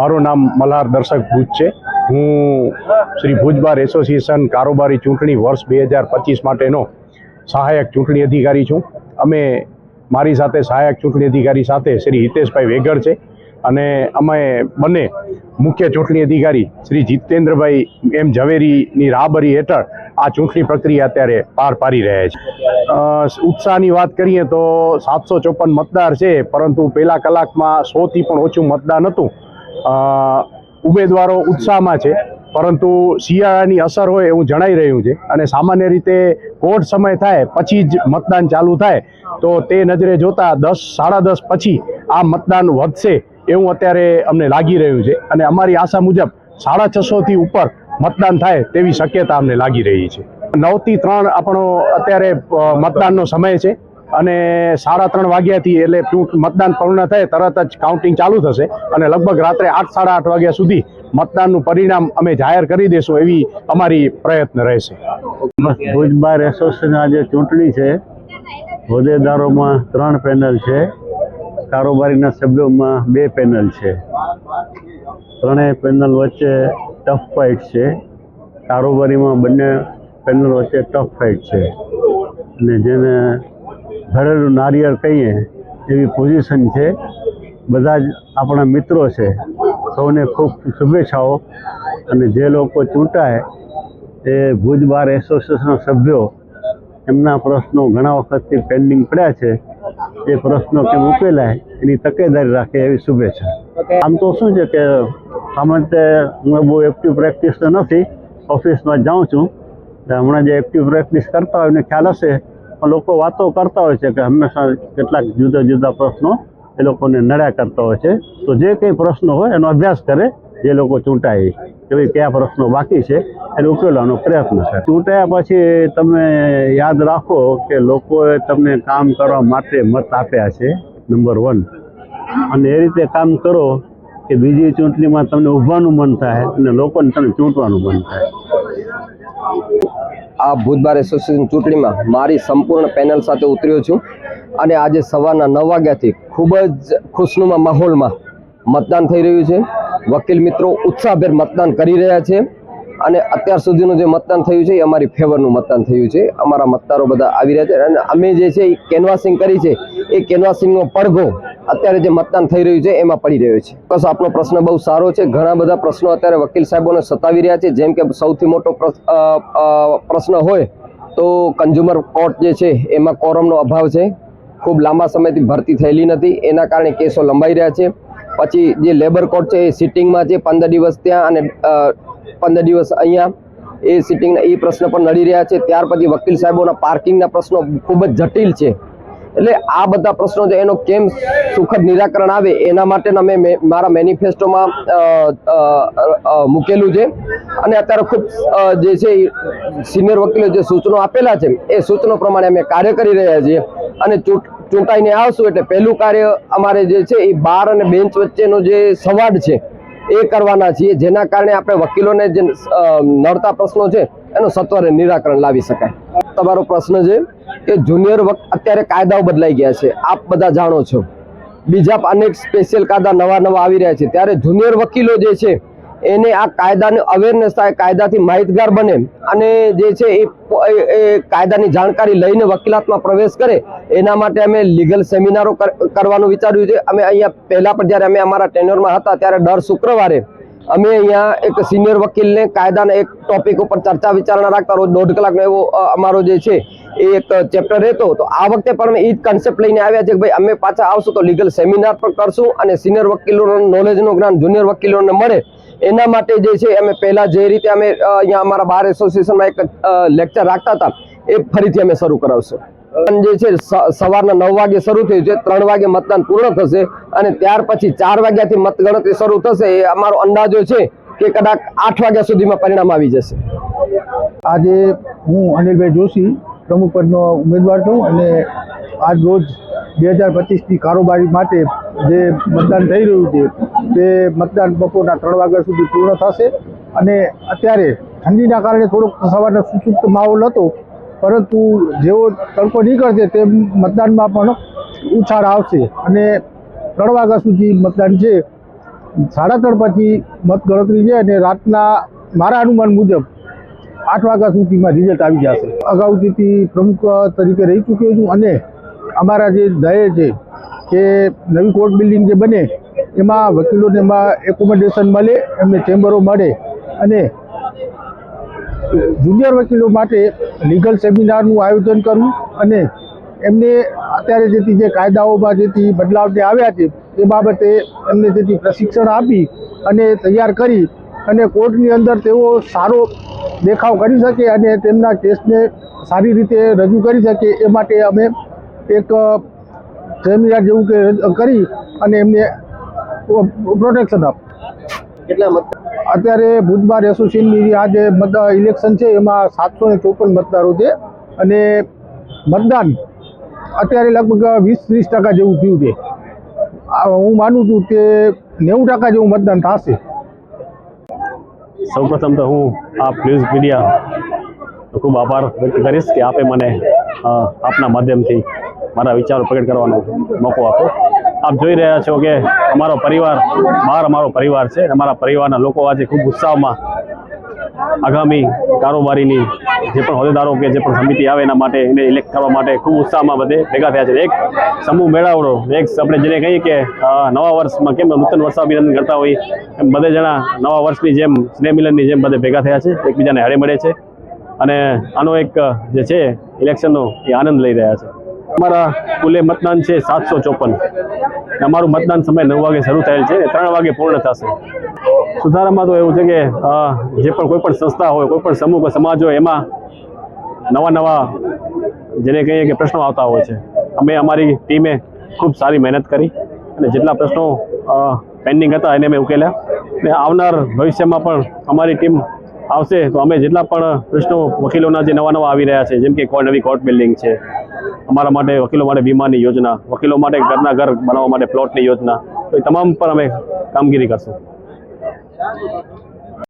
મારું નામ મલ્હાર દર્શક ભુજ છે. હું શ્રી ભુજ બાર એસોસિએશન કારોબારી ચૂંટણી વર્ષ બે હજાર પચીસ માટેનો સહાયક ચૂંટણી અધિકારી છું. અમે મારી સાથે સહાયક ચૂંટણી અધિકારી સાથે શ્રી હિતેશભાઈ વેગર છે અને અમે બંને મુખ્ય ચૂંટણી અધિકારી શ્રી જીતેન્દ્રભાઈ એમ ઝવેરીની રાહબરી હેઠળ આ ચૂંટણી પ્રક્રિયા અત્યારે પાર પાડી રહ્યા છે. ઉત્સાહની વાત કરીએ તો સાતસો ચોપન મતદાર છે, પરંતુ પહેલા કલાકમાં સોથી પણ ઓછું મતદાન હતું. ઉમેદવારો ઉત્સાહમાં છે, પરંતુ શિયાળાની અસર હોય એવું જણાઈ રહ્યું છે અને સામાન્ય રીતે કોર્ટ સમય થાય, પછી જ મતદાન ચાલુ થાય, તો તે નજરે જોતા દસ, સાડા દસ પછી આ મતદાન વધશે એવું અત્યારે અમને લાગી રહ્યું છે અને અમારી આશા મુજબ સાડા છસોથી ઉપર મતદાન થાય તેવી શક્યતા અમને લાગી રહી છે. નવથી ત્રણ આપણો અત્યારે મતદાનનો સમય છે. અને સાડા ત્રણ વાગ્યાથી એટલે મતદાન પૂર્ણ થાય, તરત જ કાઉન્ટિંગ ચાલુ થશે અને લગભગ રાત્રે આઠ, સાડા આઠ વાગ્યા સુધી મતદાનનું પરિણામ અમે જાહેર કરી દેશું એવી અમારી પ્રયત્ન રહેશે. ભુજ બાર એસોસિએશન આજે ચૂંટણી છે, હોદ્દેદારોમાં ત્રણ પેનલ છે, કારોબારીના સભ્યોમાં બે પેનલ છે. ત્રણેય પેનલ વચ્ચે ટફ ફાઇટ છે. કારોબારીમાં બંને પેનલ વચ્ચે ટફ ફાઇટ છે. અને જેને ઘરેલું નારિયેળ કહીએ એવી પોઝિશન છે. બધા જ આપણા મિત્રો છે. સૌને ખૂબ શુભેચ્છાઓ. અને જે લોકો ચૂંટાય એ ભુજ બાર એસોસિએશનના સભ્યો એમના પ્રશ્નો ઘણા વખતથી પેન્ડિંગ પડ્યા છે. એ પ્રશ્નો કેમ ઉકેલાય એની તકેદારી રાખે એવી શુભેચ્છા. આમ તો શું છે કે સામાન્ય હું બહુ એક્ટિવ પ્રેક્ટિસ તો નથી ઓફિસમાં જાઉં છું. હમણાં જે એક્ટિવ પ્રેક્ટિસ કરતા હોય એને ખ્યાલ હશે. લોકો વાતો કરતા હોય છે કે હંમેશા કેટલાક જુદા જુદા પ્રશ્નો એ લોકોને નડ્યા કરતા હોય છે. તો જે કંઈ પ્રશ્નો હોય એનો અભ્યાસ કરે જે લોકો ચૂંટાય. કે ભાઈ કયા પ્રશ્નો બાકી છે, એને ઉકેલવાનો પ્રયત્ન છે. ચૂંટાયા પછી તમે યાદ રાખો કે લોકોએ તમને કામ કરવા માટે મત આપ્યા છે, નંબર વન. અને એ રીતે કામ કરો કે બીજી ચૂંટણીમાં તમને ઊભવાનું મન થાય અને લોકોને તમને ચૂંટવાનું મન થાય. આ બુધવાર એસોસિએશન ચૂંટણીમાં મારી સંપૂર્ણ પેનલ સાથે ઉતર્યો છું અને આજે સવારના નવ વાગ્યાથી ખૂબ જ ખુશનુમા માહોલમાં મતદાન થઈ રહ્યું છે. વકીલ મિત્રો ઉત્સાહભેર મતદાન કરી રહ્યા છે અને અત્યાર સુધીનું જે મતદાન થયું છે એ અમારી ફેવરનું મતદાન થયું છે. અમારા મતદારો બધા આવી રહ્યા છે અને અમે જે છે એ કેનવાસિંગ કરી છે. એ કેનવાસિંગનો પડઘો અત્યારે જે મતદાન થઈ રહ્યું છે, એમાં પડી રહ્યો છે. બસ આપનો પ્રશ્ન બહુ સારો છે. ઘણા બધા પ્રશ્નો અત્યારે વકીલ સાહેબોને સતાવી રહ્યા છે. જેમ કે સૌથી મોટો પ્રશ્ન હોય તો કન્ઝ્યુમર કોર્ટ જે છે, એમાં કોરમનો અભાવ છે. ખૂબ લાંબા સમયથી ભરતી થયેલી નથી. એના કારણે કેસો લંબાઈ રહ્યા છે. પછી જે લેબર કોર્ટ છે, એ સિટિંગમાં છે. પંદર દિવસ ત્યાં અને પંદર દિવસ અહીંયા એ સિટિંગના એ પ્રશ્ન પણ નડી રહ્યા છે. ત્યાર પછી વકીલ સાહેબોના પાર્કિંગના પ્રશ્નો ખૂબ જ જટિલ છે. એટલે આ બધા પ્રશ્નો છે, એનો કેમ સુખદ નિરાકરણ આવે, એના માટેના મેં મારા મેનિફેસ્ટોમાં મૂકેલું છે. અને અત્યારે ખૂબ જે છે સિનિયર વકીલો જે સૂચનો આપેલા છે, એ સૂચનો પ્રમાણે અમે કાર્ય કરી રહ્યા છીએ. અને ચૂંટ, ચૂંટાઈને આવશું એટલે પહેલું કાર્ય અમારે જે છે એ બાર અને બેન્ચ વચ્ચેનો જે સંવાદ છે, એ કરવાના છીએ. જેના કારણે આપણે વકીલોને જે નડતા પ્રશ્નો છે, એનું સત્વરે નિરાકરણ લાવી શકાય. તમારો પ્રશ્ન છે? કે જુનિયર વક અત્યારે કાયદાઓ બદલાઈ ગયા છે. આપ બધા જાણો છો. બીજા અનેક સ્પેશિયલ કાયદા નવા નવા આવી રહ્યા છે. ત્યારે જુનિયર વકીલો જે છે, એને આ કાયદાને અવેરનેસ થાય, કાયદાથી માહિતગાર બને અને જે છે એ કાયદાની જાણકારી લઈને વકીલાતમાં પ્રવેશ કરે, એના માટે અમે લીગલ સેમિનારો કર- કરવાનું વિચાર્યું છે. અમે અહીંયા પહેલાં પણ જ્યારે અમે અમારા ટેન્યોરમાં હતા, ત્યારે દર શુક્રવારે અમે અહીંયા એક સિનિયર વકીલને કાયદાના એક ટોપિક ઉપર ચર્ચા વિચારણા રાખતા રોજ દોઢ કલાકનો એવો અમારો જે છે, એ એક ચેપ્ટર રહેતો તો આ વખતે પણ અમે એ જ કન્સેપ્ટ લઈને આવ્યા છે કે ભાઈ અમે પાછા આવશું તો લીગલ સેમિનાર પણ કરશું અને સિનિયર વકીલોનું નોલેજનું જ્ઞાન જુનિયર વકીલોને મળે. એના માટે જે છે, અમે પહેલાં જે રીતે અમે અહીંયા અમારા બાર એસોસિએશનમાં એક લેક્ચર રાખતા હતા, એ ફરીથી અમે શરૂ કરાવશું. જે છે સવારના નવ વાગે શરૂ થયું છે, ત્રણ વાગે મતદાન પૂર્ણ થશે અને ત્યાર પછી ચાર વાગ્યાથી મતગણતરી શરૂ થશે એ અમારો અંદાજો છે કે કદાચ આઠ વાગ્યા સુધીમાં પરિણામ આવી જશે. આજે હું અનિલભાઈ જોશી, પ્રમુખ પદનો ઉમેદવાર છું અને આજ રોજ બે હજાર પચીસની કારોબારી માટે જે મતદાન થઈ રહ્યું છે, તે મતદાન બપોરના ત્રણ વાગ્યા સુધી પૂર્ણ થશે. અને અત્યારે ઠંડીના કારણે થોડોક સવારનો સુસુપ્ત માહોલ હતો પરંતુ જેવો તડકો નીકળશે તેમ મતદાનમાં પણ ઉછાળ આવશે અને ત્રણ વાગ્યા સુધી મતદાન છે. સાડા ત્રણ પછી મતગણતરી છે અને રાતના મારા અનુમાન મુજબ આઠ વાગ્યા સુધીમાં રિઝલ્ટ આવી જશે. અગાઉથી પ્રમુખ તરીકે રહી ચૂક્યો છું અને અમારા જે ધ્યેય છે કે નવી કોર્ટ બિલ્ડિંગ જે બને, એમાં વકીલોને એમાં એકોમોડેશન મળે, એમને ચેમ્બરો મળે અને જુનિયર વકીલો માટે લીગલ સેમિનારનું આયોજન કરવું અને એમને અત્યારે જેથી જે કાયદાઓમાં જેથી બદલાવ જે આવ્યા છે, એ બાબતે એમને જેથી પ્રશિક્ષણ આપી અને તૈયાર કરી અને કોર્ટની અંદર તેઓ સારો દેખાવ કરી શકે અને તેમના કેસને સારી રીતે રજૂ કરી શકે, એ માટે અમે એક સેમિનાર જેવું કે કરી અને એમને પ્રોટેક્શન આપ કેટલા મત અત્યારે ભુજબાર એસોસિએશનની આ જે ઇલેક્શન છે એમાં સાતસો ને ચોપન મતદારો છે. અને મતદાન અત્યારે લગભગ વીસ ત્રીસ ટકા જેવું થયું છે. હું માનું છું કે નેવું ટકા જેવું મતદાન થશે. સૌપ્રથમ તો હું આપ ન્યૂઝ મીડિયા ખૂબ આભાર વ્યક્ત કરીશ કે આપે મને આપના માધ્યમથી મારા વિચારો પ્રગટ કરવાનો મોકો આપો આપ જોઈ રહ્યા છો કે અમારો પરિવાર, બહાર અમારો પરિવાર છે અમારા પરિવારના લોકો આજે ખૂબ ઉત્સાહમાં આગામી કારોબારીની જે પણ હોદ્દેદારો કે જે પણ સમિતિ આવે એના માટે એને ઇલેક્ટ કરવા માટે ખૂબ ઉત્સાહમાં બધે ભેગા થયા છે. એક સમૂહ મેળાવડો, એક આપણે જેને કહીએ કે નવા વર્ષમાં કેમ નૂતન વર્ષાભિનંદન કરતા હોય એમ બધે જણા નવા વર્ષની જેમ, સ્નેહ મિલનની જેમ બધે ભેગા થયા છે. એકબીજાને હળે મળે છે અને આનો એક, જે છે ઇલેક્શનનો એ આનંદ લઈ રહ્યા છે. અમારા કુલે મતદાન છે સાતસો ચોપન. અમારું મતદાન સમય નવ વાગે શરૂ થયેલ છે ત્રણ વાગે પૂર્ણ થશે. સુધારામાં તો એવું છે કે જે પણ કોઈ પણ સંસ્થા હોય, કોઈ પણ સમૂહ સમાજ હોય, એમાં નવા નવા જેને કહીએ કે પ્રશ્નો આવતા હોય છે. અમે અમારી ટીમે ખૂબ સારી મહેનત કરી અને જેટલા પ્રશ્નો પેન્ડિંગ હતા એને અમે ઉકેલ્યા. અને આવનાર ભવિષ્યમાં પણ અમારી ટીમ આવશે તો અમે જેટલા પણ પ્રશ્નો વકીલોના જે નવા નવા આવી રહ્યા છે, જેમ કે નવી કોર્ટ બિલ્ડિંગ છે અમારા માટે વકીલો માટે વીમાની યોજના, વકીલો માટે ઘરના ઘર બનાવવા માટે પ્લોટની યોજના. તો એ તમામ પર અમે કામગીરી કરશું.